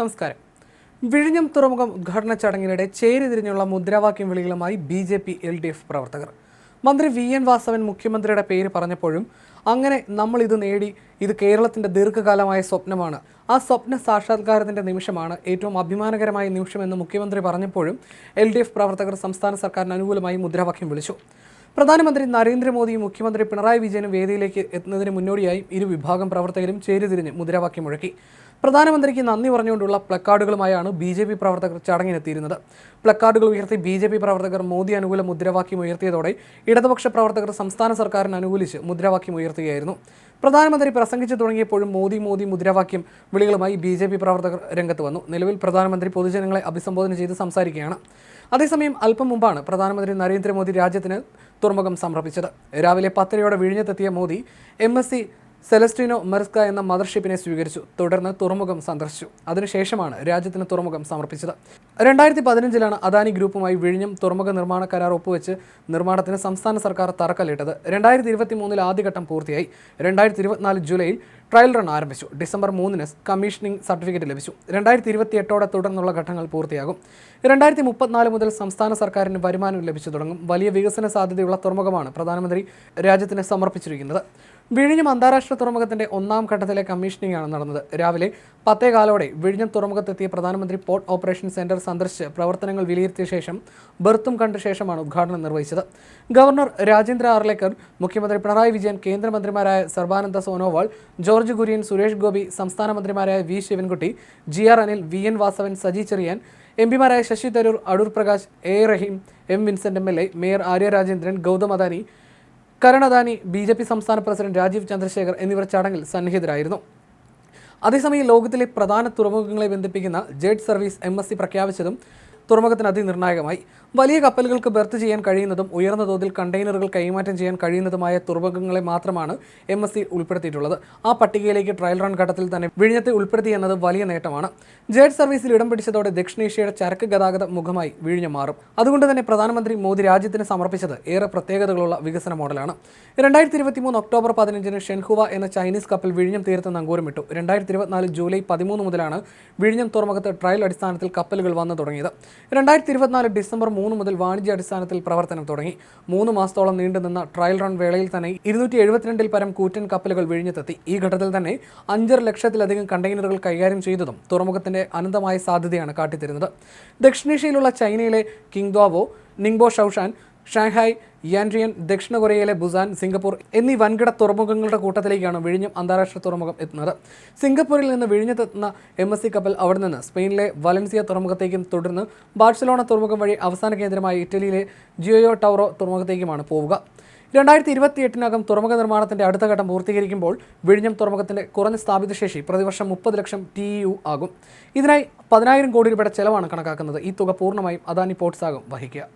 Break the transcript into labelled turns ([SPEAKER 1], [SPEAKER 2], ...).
[SPEAKER 1] നമസ്കാരം വിഴിഞ്ഞം തുറമുഖം ഉദ്ഘാടന ചടങ്ങിനിടെ ചേരിതിരിഞ്ഞുള്ള മുദ്രാവാക്യം വിളികളുമായി B J P L D F പ്രവർത്തകർ മന്ത്രി വി എൻ വാസവൻ മുഖ്യമന്ത്രിയുടെ പേര് പറഞ്ഞപ്പോഴും അങ്ങനെ നമ്മൾ ഇത് നേടി ഇത് കേരളത്തിൻ്റെ ദീർഘകാലമായ സ്വപ്നമാണ് ആ സ്വപ്ന സാക്ഷാത്കാരത്തിൻ്റെ നിമിഷമാണ് ഏറ്റവും അഭിമാനകരമായ നിമിഷമെന്ന് മുഖ്യമന്ത്രി പറഞ്ഞപ്പോഴും എൽ ഡി എഫ് പ്രവർത്തകർ സംസ്ഥാന സർക്കാരിന് അനുകൂലമായി മുദ്രാവാക്യം വിളിച്ചു പ്രധാനമന്ത്രി നരേന്ദ്രമോദിയും മുഖ്യമന്ത്രി പിണറായി വിജയനും വേദിയിലേക്ക് എത്തുന്നതിന് മുന്നോടിയായി ഇരു വിഭാഗം പ്രവർത്തകരും ചേരിതിരിഞ്ഞ് മുദ്രാവാക്യം മുഴക്കി പ്രധാനമന്ത്രിക്ക് നന്ദി പറഞ്ഞുകൊണ്ടുള്ള പ്ലക്കാർഡുകളുമായാണ് ബി ജെ പി പ്രവർത്തകർ ചടങ്ങിനെത്തിയിരുന്നത് പ്ലക്കാർഡുകൾ ഉയർത്തി ബി ജെ പി പ്രവർത്തകർ മോദി അനുകൂല മുദ്രാവാക്യം ഉയർത്തിയതോടെ ഇടതുപക്ഷ പ്രവർത്തകർ സംസ്ഥാന സർക്കാരിന് അനുകൂലിച്ച് മുദ്രാവാക്യം ഉയർത്തുകയായിരുന്നു പ്രധാനമന്ത്രി പ്രസംഗിച്ചു തുടങ്ങിയപ്പോഴും മോദി മോദി മുദ്രാവാക്യം വിളികളുമായി ബി ജെ പി പ്രവർത്തകർ രംഗത്ത് വന്നു നിലവിൽ പ്രധാനമന്ത്രി പൊതുജനങ്ങളെ അഭിസംബോധന ചെയ്ത് സംസാരിക്കുകയാണ് അതേസമയം അല്പം മുമ്പാണ് പ്രധാനമന്ത്രി നരേന്ദ്രമോദി രാജ്യത്തിന് തുറമുഖം സമർപ്പിച്ചത് രാവിലെ പത്തരയോടെ വിഴിഞ്ഞത്തെത്തിയ Modi M S C Celestino Maersk എന്ന മദർഷിപ്പിനെ സ്വീകരിച്ചു തുടർന്ന് തുറമുഖം സന്ദർശിച്ചു അതിനുശേഷമാണ് രാജ്യത്തിന് തുറമുഖം സമർപ്പിച്ചത് രണ്ടായിരത്തി പതിനഞ്ചിലാണ് അദാനി ഗ്രൂപ്പുമായി വിഴിഞ്ഞം തുറമുഖ നിർമ്മാണ കരാർ ഒപ്പുവെച്ച് നിർമ്മാണത്തിന് സംസ്ഥാന സർക്കാർ തറക്കല്ലിട്ടത് രണ്ടായിരത്തി ഇരുപത്തി മൂന്നിൽ ആദ്യഘട്ടം പൂർത്തിയായി രണ്ടായിരത്തി ഇരുപത്തിനാല് ജൂലൈയിൽ ട്രയൽ റൺ ആരംഭിച്ചു ഡിസംബർ മൂന്നിന് കമ്മീഷനിംഗ് സർട്ടിഫിക്കറ്റ് ലഭിച്ചു രണ്ടായിരത്തി ഇരുപത്തി എട്ടോടെ തുടർന്നുള്ള ഘട്ടങ്ങൾ പൂർത്തിയാകും രണ്ടായിരത്തി മുപ്പത്തിനാല് മുതൽ സംസ്ഥാന സർക്കാരിന് വരുമാനം ലഭിച്ചു തുടങ്ങും വലിയ വികസന സാധ്യതയുള്ള തുറമുഖമാണ് പ്രധാനമന്ത്രി രാജ്യത്തിന് സമർപ്പിച്ചിരിക്കുന്നത് വിഴിഞ്ഞം അന്താരാഷ്ട്ര തുറമുഖത്തിന്റെ ഒന്നാം ഘട്ടത്തിലെ കമ്മീഷനിംഗ് ആണ് നടന്നത് രാവിലെ പത്തേകാലോടെ വിഴിഞ്ഞം തുറമുഖത്തെത്തിയ പ്രധാനമന്ത്രി പോർട്ട് ഓപ്പറേഷൻ സെന്റർ സന്ദർശിച്ച് പ്രവർത്തനങ്ങൾ വിലയിരുത്തിയ ശേഷം ബർത്തും കണ്ട ശേഷമാണ് ഉദ്ഘാടനം നിർവഹിച്ചത് ഗവർണർ രാജേന്ദ്ര ആർലേക്കർ മുഖ്യമന്ത്രി പിണറായി വിജയൻ കേന്ദ്രമന്ത്രിമാരായ സർബാനന്ദ സോനോവാൾ ജോർജ് ജോർജ് കുര്യൻ സുരേഷ് ഗോപി സംസ്ഥാന മന്ത്രിമാരായ V Sivankutty G R Anil V N Vasavan Saji Cherian M പിമാരായ Shashi Tharoor Adoor Prakash A Rahim M Vincent M L A mayor Arya Rajendran Gautam Adani Karan Adani B J P സംസ്ഥാന പ്രസിഡന്റ് രാജീവ് ചന്ദ്രശേഖർ എന്നിവർ ചടങ്ങിൽ സന്നിഹിതരായിരുന്നു അതേസമയം ലോകത്തിലെ പ്രധാന തുറമുഖങ്ങളെ ബന്ധിപ്പിക്കുന്ന ജെറ്റ് സർവീസ് എം പ്രഖ്യാപിച്ചതും തുറമുഖത്തിന് അതിനിർണായകമായി വലിയ കപ്പലുകൾക്ക് ബെർത്ത് ചെയ്യാൻ കഴിയുന്നതും ഉയർന്ന തോതിൽ കണ്ടെയ്നറുകൾ കൈമാറ്റം ചെയ്യാൻ കഴിയുന്നതുമായ തുറമുഖങ്ങളെ മാത്രമാണ് എം എസ് സി ഉൾപ്പെടുത്തിയിട്ടുള്ളത് ആ പട്ടികയിലേക്ക് ട്രയൽ റൺ ഘട്ടത്തിൽ തന്നെ വിഴിഞ്ഞത്തെ ഉൾപ്പെടുത്തി എന്നത് വലിയ നേട്ടമാണ് ജെറ്റ് സർവീസിൽ ഇടം പിടിച്ചതോടെ ദക്ഷിണേഷ്യയുടെ ചരക്ക് ഗതാഗത മുഖമായി വിഴിഞ്ഞം മാറും അതുകൊണ്ട് തന്നെ പ്രധാനമന്ത്രി മോദി രാജ്യത്തിന് സമർപ്പിച്ചത് ഏറെ പ്രത്യേകതകളുള്ള വികസന മോഡലാണ് രണ്ടായിരത്തി മൂന്ന് ഒക്ടോബർ പതിനഞ്ചിന് ഷെൻഹുവ എന്ന ചൈനീസ് കപ്പൽ വിഴിഞ്ഞം തീരത്ത് നങ്കൂരമിട്ടു രണ്ടായിരത്തി ഇരുപത്തിനാല് ജൂലൈ പതിമൂന്ന് മുതലാണ് വിഴിഞ്ഞം തുറമുഖത്ത് ട്രയൽ അടിസ്ഥാനത്തിൽ കപ്പലുകൾ വന്നു തുടങ്ങിയത് രണ്ടായിരത്തി ഇരുപത്തിനാല് ഡിസംബർ മൂന്ന് മുതൽ വാണിജ്യാടിസ്ഥാനത്തിൽ പ്രവർത്തനം തുടങ്ങി മൂന്ന് മാസത്തോളം നീണ്ടുനിന്ന ട്രയൽ റൺ വേളയിൽ തന്നെ ഇരുന്നൂറ്റി എഴുപത്തിരണ്ടിൽ പരം കൂറ്റൻ കപ്പലുകൾ വിഴിഞ്ഞെത്തി ഈ ഘട്ടത്തിൽ തന്നെ അഞ്ചര ലക്ഷത്തിലധികം കണ്ടെയ്നറുകൾ കൈകാര്യം ചെയ്തതും തുറമുഖത്തിന്റെ അനന്തമായ സാധ്യതയാണ് കാട്ടിത്തരുന്നത് ദക്ഷിണേഷ്യയിലുള്ള ചൈനയിലെ കിങ്ദോവോ നിങ്ബോ ഷൌഷാൻ ഷാങ്ഹായ് യാൻഡ്രിയൻ ദക്ഷിണ കൊറിയയിലെ ബുസാൻ സിംഗപ്പൂർ എന്നീ വൻകിട തുറമുഖങ്ങളുടെ കൂട്ടത്തിലേക്കാണ് വിഴിഞ്ഞം അന്താരാഷ്ട്ര തുറമുഖം എത്തുന്നത് സിംഗപ്പൂരിൽ നിന്ന് വിഴിഞ്ഞത്തെത്തുന്ന എം എസ് സി കപ്പൽ അവിടെ നിന്ന് സ്പെയിനിലെ വലൻസിയ തുറമുഖത്തേക്കും തുടർന്ന് ബാഴ്സലോണ തുറമുഖം വഴി അവസാന കേന്ദ്രമായ ഇറ്റലിയിലെ ജിയോയോ ടവറോ തുറമുഖത്തേക്കുമാണ് പോവുക രണ്ടായിരത്തി ഇരുപത്തി എട്ടിനകം തുറമുഖ നിർമ്മാണത്തിന്റെ അടുത്ത ഘട്ടം പൂർത്തീകരിക്കുമ്പോൾ വിഴിഞ്ഞം തുറമുഖത്തിന്റെ കുറഞ്ഞ സ്ഥാപിത ശേഷി പ്രതിവർഷം മുപ്പത് ലക്ഷം ടി യു ആകും ഇതിനായി പതിനായിരം കോടി രൂപയുടെ ചെലവാണ് കണക്കാക്കുന്നത് ഈ തുക പൂർണ്ണമായും അദാനി പോർട്സ് ആകും വഹിക്കുക